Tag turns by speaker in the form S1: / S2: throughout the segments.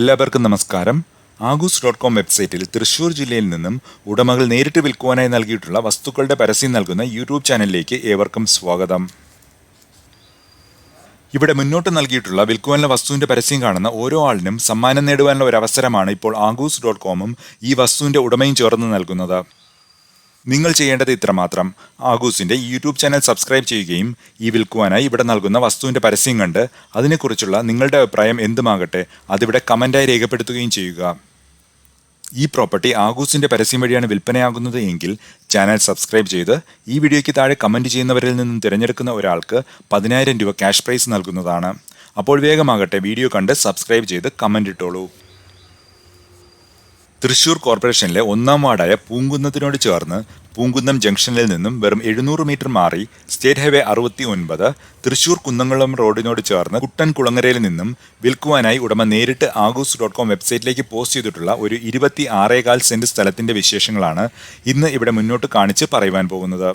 S1: എല്ലാവർക്കും നമസ്കാരം. ആഗൂസ് dot com വെബ്സൈറ്റിൽ തൃശൂർ ജില്ലയിൽ നിന്നും ഉടമകൾ നേരിട്ട് വിൽക്കുവാനായി നൽകിയിട്ടുള്ള വസ്തുക്കളുടെ പരസ്യം നൽകുന്ന യൂട്യൂബ് ചാനലിലേക്ക് ഏവർക്കും സ്വാഗതം. ഇവിടെ മുന്നോട്ട് നൽകിയിട്ടുള്ള വിൽക്കുവാനുള്ള വസ്തുവിന്റെ പരസ്യം കാണുന്ന ഓരോ ആളിനും സമ്മാനം നേടുവാനുള്ള ഒരു അവസരമാണ് ഇപ്പോൾ ആഗൂസ് ഡോട്ട് കോമും ഈ വസ്തുവിന്റെ ഉടമയും ചേർന്ന് നൽകുന്നത്. നിങ്ങൾ ചെയ്യേണ്ടത് ഇത്രമാത്രം. ആഗൂസിന്റെ യൂട്യൂബ് ചാനൽ സബ്സ്ക്രൈബ് ചെയ്യുകയും ഈ വിൽക്കുവാനായി ഇവിടെ നൽകുന്ന വസ്തുവിന്റെ പരസ്യം കണ്ട് അതിനെക്കുറിച്ചുള്ള നിങ്ങളുടെ അഭിപ്രായം എന്തുമാകട്ടെ അതിവിടെ കമന്റായി രേഖപ്പെടുത്തുകയും ചെയ്യുക. ഈ പ്രോപ്പർട്ടി ആഗൂസിന്റെ പരസ്യം വഴിയാണ് വിൽപ്പനയാകുന്നത് എങ്കിൽ ചാനൽ സബ്സ്ക്രൈബ് ചെയ്ത് ഈ വീഡിയോയ്ക്ക് താഴെ കമന്റ് ചെയ്യുന്നവരിൽ നിന്നും തിരഞ്ഞെടുക്കുന്ന ഒരാൾക്ക് പതിനായിരം രൂപ ക്യാഷ് പ്രൈസ് നൽകുന്നതാണ്. അപ്പോൾ വേഗമാകട്ടെ വീഡിയോ കണ്ട് സബ്സ്ക്രൈബ് ചെയ്ത് കമന്റ് ഇട്ടോളൂ. തൃശൂർ കോർപ്പറേഷനിലെ ഒന്നാം വാർഡായ പൂങ്കുന്നത്തിനോട് ചേർന്ന് പൂങ്കുന്നം ജംഗ്ഷനിൽ നിന്നും വെറും എഴുന്നൂറ് മീറ്റർ മാറി സ്റ്റേറ്റ് ഹൈവേ അറുപത്തി ഒൻപത് തൃശൂർ കുന്നംകുളം റോഡിനോട് ചേർന്ന് കുട്ടൻ കുളങ്ങരയിൽ നിന്നും വിൽക്കുവാനായി ഉടമ നേരിട്ട് ആഗൂസ് ഡോട്ട് കോം വെബ്സൈറ്റിലേക്ക് പോസ്റ്റ് ചെയ്തിട്ടുള്ള ഒരു ഇരുപത്തി ആറേകാൽ സെന്റ് സ്ഥലത്തിന്റെ വിശേഷങ്ങളാണ് ഇന്ന് ഇവിടെ മുന്നോട്ട് കാണിച്ച് പറയുവാൻ പോകുന്നത്.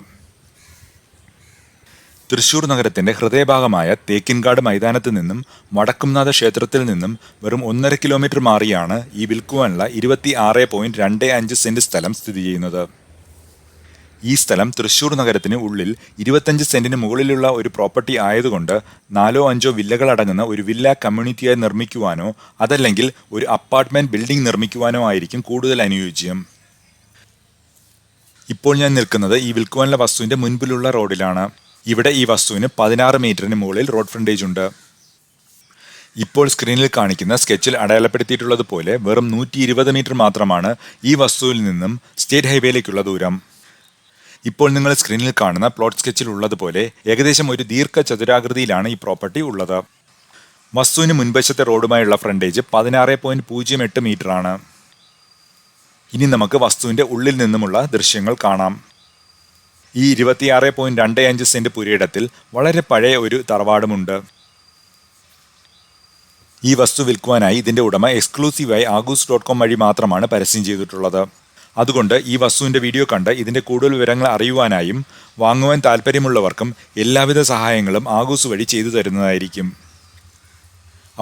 S1: തൃശൂർ നഗരത്തിന്റെ ഹൃദയഭാഗമായ തേക്കിൻകാട് മൈതാനത്ത് നിന്നും വടക്കുംനാഥ ക്ഷേത്രത്തിൽ നിന്നും വെറും ഒന്നര കിലോമീറ്റർ മാറിയാണ് ഈ വിൽക്കുവാനുള്ള ഇരുപത്തി ആറ് പോയിന്റ് രണ്ട് അഞ്ച് സെന്റ് സ്ഥലം സ്ഥിതി ചെയ്യുന്നത്. ഈ സ്ഥലം തൃശൂർ നഗരത്തിന് ഉള്ളിൽ ഇരുപത്തഞ്ച് സെന്റിന് മുകളിലുള്ള ഒരു പ്രോപ്പർട്ടി ആയതുകൊണ്ട് നാലോ അഞ്ചോ വില്ലകൾ അടങ്ങുന്ന ഒരു വില്ല കമ്മ്യൂണിറ്റിയായി നിർമ്മിക്കുവാനോ അതല്ലെങ്കിൽ ഒരു അപ്പാർട്ട്മെന്റ് ബിൽഡിംഗ് നിർമ്മിക്കുവാനോ ആയിരിക്കും കൂടുതൽ അനുയോജ്യം. ഇപ്പോൾ ഞാൻ നിൽക്കുന്നത് ഈ വിൽക്കുവാനുള്ള വസ്തുവിന്റെ മുൻപിലുള്ള റോഡിലാണ്. ഇവിടെ ഈ വസ്തുവിന് പതിനാറ് മീറ്ററിന് മുകളിൽ റോഡ് ഫ്രണ്ടേജ് ഉണ്ട്. ഇപ്പോൾ സ്ക്രീനിൽ കാണിക്കുന്ന സ്കെച്ചിൽ അടയാളപ്പെടുത്തിയിട്ടുള്ളതുപോലെ വെറും നൂറ്റി ഇരുപത് മീറ്റർ മാത്രമാണ് ഈ വസ്തുവിൽ നിന്നും സ്റ്റേറ്റ് ഹൈവേയിലേക്കുള്ള ദൂരം. ഇപ്പോൾ നിങ്ങൾ സ്ക്രീനിൽ കാണുന്ന പ്ലോട്ട് സ്കെച്ചിൽ ഉള്ളതുപോലെ ഏകദേശം ഒരു ദീർഘ ചതുരാകൃതിയിലാണ് ഈ പ്രോപ്പർട്ടി ഉള്ളത്. വസ്തുവിന് മുൻവശത്തെ റോഡുമായുള്ള ഫ്രണ്ടേജ് പതിനാറ് പോയിന്റ് പൂജ്യം എട്ട് മീറ്റർ ആണ് ഇനി നമുക്ക് വസ്തുവിന്റെ ഉള്ളിൽ നിന്നുമുള്ള ദൃശ്യങ്ങൾ കാണാം. ഈ ഇരുപത്തിയാറ് പോയിന്റ് രണ്ട് അഞ്ച് സെന്റ് പുരയിടത്തിൽ വളരെ പഴയ ഒരു തറവാടുമുണ്ട്. ഈ വസ്തു വിൽക്കുവാനായി ഇതിന്റെ ഉടമ എക്സ്ക്ലൂസീവായി ആഗൂസ് ഡോട്ട് കോം വഴി മാത്രമാണ് പരസ്യം ചെയ്തിട്ടുള്ളത്. അതുകൊണ്ട് ഈ വസ്തുവിന്റെ വീഡിയോ കണ്ട് ഇതിന്റെ കൂടുതൽ വിവരങ്ങൾ അറിയുവാനായും വാങ്ങുവാൻ താല്പര്യമുള്ളവർക്കും എല്ലാവിധ സഹായങ്ങളും ആഗൂസ് വഴി ചെയ്തു തരുന്നതായിരിക്കും.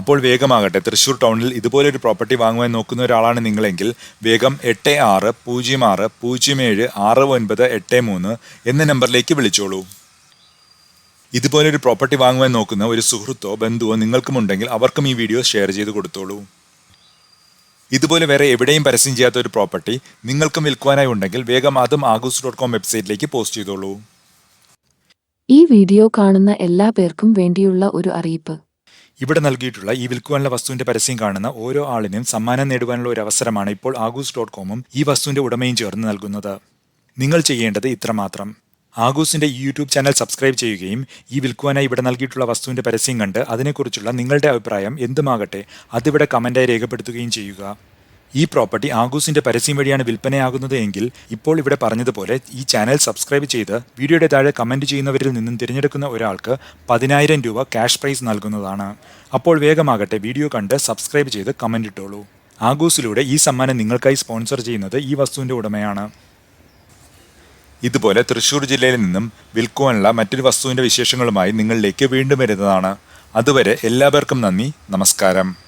S1: അപ്പോൾ വേഗമാകട്ടെ. തൃശൂർ ടൗണിൽ ഇതുപോലെ ഒരു പ്രോപ്പർട്ടി വാങ്ങുവാൻ നോക്കുന്ന ഒരാളാണ് നിങ്ങളെങ്കിൽ വേഗം എട്ട് ആറ് പൂജ്യം ആറ് പൂജ്യം ഏഴ് ആറ് ഒൻപത് എട്ട് മൂന്ന് എന്ന നമ്പറിലേക്ക് വിളിച്ചോളൂ. ഇതുപോലെ ഒരു പ്രോപ്പർട്ടി വാങ്ങുവാൻ നോക്കുന്ന ഒരു സുഹൃത്തോ ബന്ധുവോ നിങ്ങൾക്കുമുണ്ടെങ്കിൽ അവർക്കും ഈ വീഡിയോ ഷെയർ ചെയ്ത് കൊടുത്തോളൂ. ഇതുപോലെ വേറെ എവിടെയും പരസ്യം ചെയ്യാത്ത ഒരു പ്രോപ്പർട്ടി നിങ്ങൾക്കും വിൽക്കുവാനായി ഉണ്ടെങ്കിൽ വേഗം അതും ആഗൂസ് ഡോട്ട് കോം വെബ്സൈറ്റിലേക്ക് പോസ്റ്റ് ചെയ്തോളൂ.
S2: ഈ വീഡിയോ കാണുന്ന എല്ലാ പേർക്കും വേണ്ടിയുള്ള ഒരു അറിയിപ്പ്.
S1: ഇവിടെ നൽകിയിട്ടുള്ള ഈ വിൽക്കുവാനുള്ള വസ്തുവിന്റെ പരസ്യം കാണുന്ന ഓരോ ആളിനും സമ്മാനം നേടുവാനുള്ള ഒരു അവസരമാണ് ഇപ്പോൾ ആഗൂസ് ഡോട്ട് കോമും ഈ വസ്തുവിന്റെ ഉടമയും ചേർന്ന് നൽകുന്നത്. നിങ്ങൾ ചെയ്യേണ്ടത് ഇത്രമാത്രം ആഗൂസിന്റെ യൂട്യൂബ് ചാനൽ സബ്സ്ക്രൈബ് ചെയ്യുകയും ഈ വിൽക്കുവാനായി ഇവിടെ നൽകിയിട്ടുള്ള വസ്തുവിന്റെ പരസ്യം കണ്ട് അതിനെക്കുറിച്ചുള്ള നിങ്ങളുടെ അഭിപ്രായം എന്തുമാകട്ടെ അതിവിടെ കമന്റായി രേഖപ്പെടുത്തുകയും ചെയ്യുക. ഈ പ്രോപ്പർട്ടി ആഗൂസിന്റെ പരസ്യം വഴിയാണ് വിൽപ്പനയാകുന്നത് എങ്കിൽ ഇപ്പോൾ ഇവിടെ പറഞ്ഞതുപോലെ ഈ ചാനൽ സബ്സ്ക്രൈബ് ചെയ്ത് വീഡിയോയുടെ താഴെ കമന്റ് ചെയ്യുന്നവരിൽ നിന്നും തിരഞ്ഞെടുക്കുന്ന ഒരാൾക്ക് പതിനായിരം രൂപ ക്യാഷ് പ്രൈസ് നൽകുന്നതാണ്. അപ്പോൾ വേഗമാകട്ടെ വീഡിയോ കണ്ട് സബ്സ്ക്രൈബ് ചെയ്ത് കമന്റ് ഇട്ടോളൂ. ആഗൂസിലൂടെ ഈ സമ്മാനം നിങ്ങൾക്കായി സ്പോൺസർ ചെയ്യുന്നത് ഈ വസ്തുവിന്റെ ഉടമയാണ്. ഇതുപോലെ തൃശൂർ ജില്ലയിൽ നിന്നും വിൽക്കുവാനുള്ള മറ്റൊരു വസ്തുവിന്റെ വിശേഷങ്ങളുമായി നിങ്ങളിലേക്ക് വീണ്ടും വരുന്നതാണ്. അതുവരെ എല്ലാവർക്കും നന്ദി നമസ്കാരം.